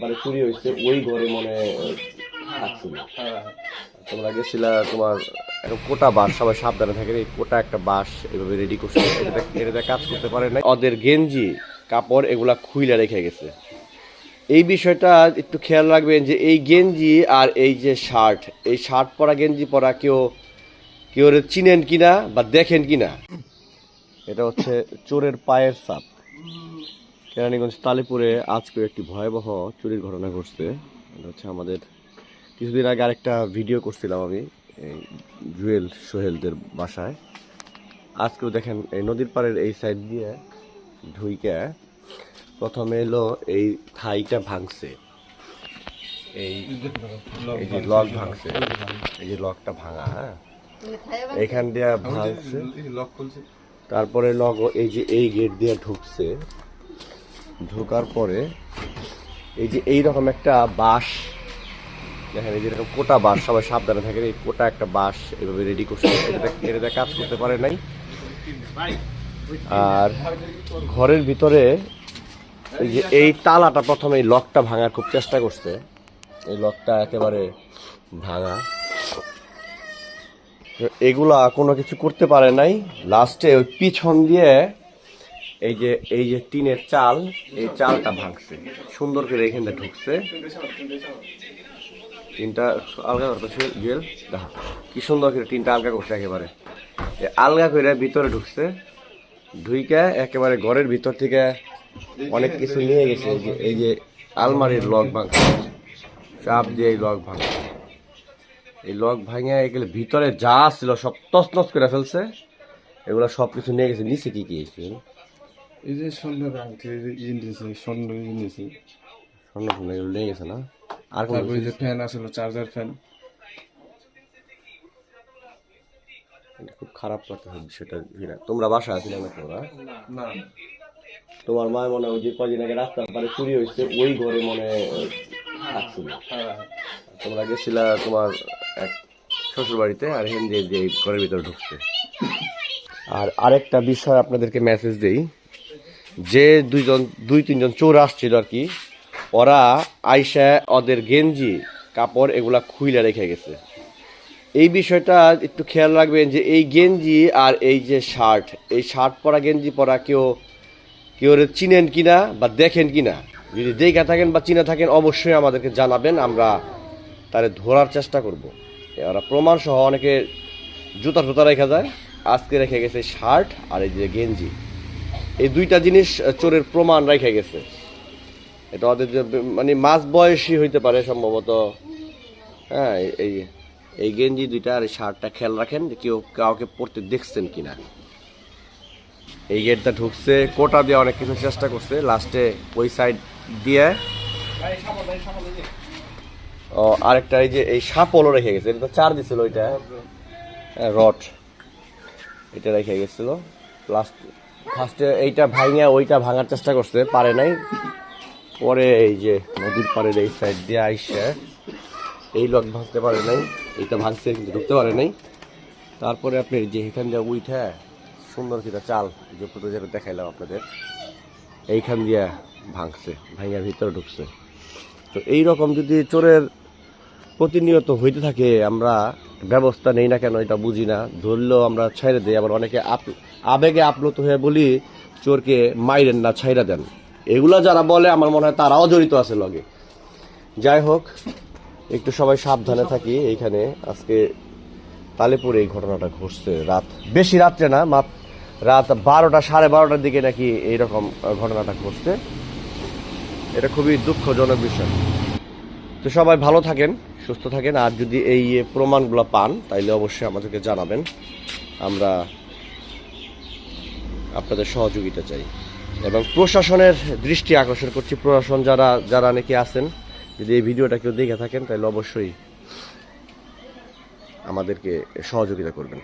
মানে চুরি হয়েছে, ওই ঘরে মনে থাকছিল। তোমরা গেছিলা তোমার একটা কোটা বাস সবাই সাবধানে থাকে এই কোটা একটা বাস এভাবে রেডি করছে, এটাতে কাজ করতে পারে না ওদের গেঞ্জি, কাপড় এগুলা খুইলা রেখে গেছে। এই বিষয়টা একটু খেয়াল রাখবেন যে এই গেঞ্জি আর এই যে শার্ট, এই শার্ট পরা গেঞ্জি পরা কেউ কেউ চিনেন কিনা বা দেখেন কিনা? এটা হচ্ছে চোরের পায়ের ছাপ কেরানীগঞ্জ তালিপুরে আজকে একটি ভয়াবহ চুরির ঘটনা ঘটছে। এটা হচ্ছে আমাদের কিছুদিন আগে আরেকটা ভিডিও করছিলাম আমি এই জুয়েল সোহেলদের বাসায়। আজকেও দেখেন এই নদীর পাড়ের এই সাইড দিয়ে ঢুইকে প্রথমে এলো এই থাইটা ভাঙছে। এই এই যে লক ভাঙছে এই যে লকটা ভাঙা হ্যাঁ? এইখান দিয়ে ভাঙছে। তারপরে লগ এই যে এই গেট দিয়ে ঢুকছে। ঢোকার পরে এই যে এই রকম একটা বাঁশ, দেখেন এই যে এরকম কোটা বাঁশ, সবাই সাবধানে থাকে এই কোটা একটা বাঁশ এভাবে রেডি করছে কাজ করতে পারে নাই। আর ঘরের ভিতরে এই যে এই তালাটা প্রথমে এই লকটা ভাঙার খুব চেষ্টা করছে। এই লকটা একেবারে ভাঙা। এগুলা কোনো কিছু করতে পারে নাই। লাস্টে ওই পিছন দিয়ে এই যে এই যে টিনের চাল, এই চালটা ভাঙছে। সুন্দর করে এখানটা ঢুকছে। টিনটা আলগা করতেছে জুয়েল, দেখো। কি সুন্দর করে টিনটা আলগা করছে একেবারে। আলগা করে ভিতরে ঢুকছে, ঢুইকা একেবারে ঘরের ভিতর থেকে অনেক কিছু নিয়ে গেছে। এই যে আলমারির লক ভাঙছে, চাপ দিয়ে এই লক ভাঙছে। এই লক ভাঙে এগুলো ভিতরে যা ছিল সব তছনছ করে ফেলছে। এগুলো সব কিছু নিয়ে গেছে। নিচে কি কি এই যে স্বর্ণের আংটি এই যে ইন দিয়েছে স্বর্ণ ইন দিয়েছে স্বর্ণ ফোন এগুলো নিয়ে গেছে না আর কোন তারপরে যে ফ্যান আসলো চার্জার ফ্যান খুব খারাপ কথা বিষয়টা তোমরা বাসা আছিলে না তোমরা না তোমার মা মনে হয় যে কদিন আগে রাস্তার পারে চুরি হয়েছে ওই ঘরে মনে থাকছিল তোমরা গেছিলা তোমার এক শ্বশুর বাড়িতে আর হিন্দি যে ঘরের ভিতরে ঢুকছে। আর আরেকটা বিষয় আপনাদেরকে মেসেজ দেই। যে দুইজন, দুই, তিনজন চোর আসছিল আর কি, ওরা আইসা ওদের গেঞ্জি, কাপড় এগুলা খুইলা রেখে গেছে। এই বিষয়টা একটু খেয়াল রাখবেন যে এই গেঞ্জি আর এই যে শার্ট, এই শার্ট পরা, গেঞ্জি পরা কেউ কেউ চিনেন কিনা বা দেখেন কিনা? যদি দেখে থাকেন বা চিনে থাকেন, অবশ্যই আমাদেরকে জানাবেন, আমরা তারে ধরার চেষ্টা করব। ওরা প্রমাণ সহ অনেকে জুতা টুতা রেখে যায়। আজকে রেখে গেছে শার্ট আর এই যে গেঞ্জি। এই দুইটা জিনিস চোরের প্রমাণ রেখে গেছে। এটা ওদের মানে মাঝ বয়সী হইতে পারে সম্ভবত। হ্যাঁ এই- এই গেঞ্জি দুইটা আর শার্টটা খেয়াল রাখেন যে কেউ কাউকে পড়তে দেখছেন কিনা। এই গেটটা ঢুকছে, কোটা দিয়ে অনেক কিছু চেষ্টা করছে। লাস্টে ওই সাইড দিয়ে ও, আরেকটা এই যে, এই সাপলও রেখে গেছে। এটা তো চার দিছিল ওইটা। রড। এটা রেখে গেছিল। লাস্ট ফার্স্টে এইটা ভাঙিয়া ওইটা ভাঙার চেষ্টা করছে, পারে নাই। পরে এই যে নদীর পাড়ের এই সাইড দিয়ে আইসে, এই লক ভাঙতে পারে নাই, এইটা ভাঙছে কিন্তু ঢুকতে পারে নাই। তারপরে আপনি যে এখান দিয়ে উঠে সুন্দর কিটা চাল যে ফুটো যেটা দেখাইলাম আপনাদের, এইখান দিয়ে ভাঙছে, ভাঙিয়া ভিতরে ঢুকছে। তো এই রকম যদি চোরের প্রতিনিয়ত হইতে থাকে, আমরা ব্যবস্থা নেই না কেন, এটা বুঝি না। ধরলেও আমরা ছাইড়ে দিই, আবার অনেকে আবেগে আপ্লুত হয়ে বলি, চোরকে মাইরেন না, ছাইড়া দেন। এগুলা যারা বলে, আমার মনে হয় তারাও জড়িত আছে লগে। যাই হোক, একটু সবাই সাবধানে থাকি এইখানে। আজকে তালেপুরে এই ঘটনাটা ঘটছে রাত। বেশি রাত্রে না, মাত রাত বারোটা, সাড়ে বারোটার দিকে নাকি এইরকম ঘটনাটা ঘটছে। এটা খুবই দুঃখজনক বিষয়। তো সবাই ভালো থাকেন, সুস্থ থাকেন। আর যদি এই প্রমাণগুলো পান, তাইলে অবশ্যই আমাদেরকে জানাবেন। আমরা আপনাদের সহযোগিতা চাই। এবং প্রশাসনের দৃষ্টি আকর্ষণ করছি। প্রশাসন যারা যারা নাকি আছেন, যদি এই ভিডিওটা কেউ দেখে থাকেন তাহলে অবশ্যই আমাদেরকে সহযোগিতা করবেন।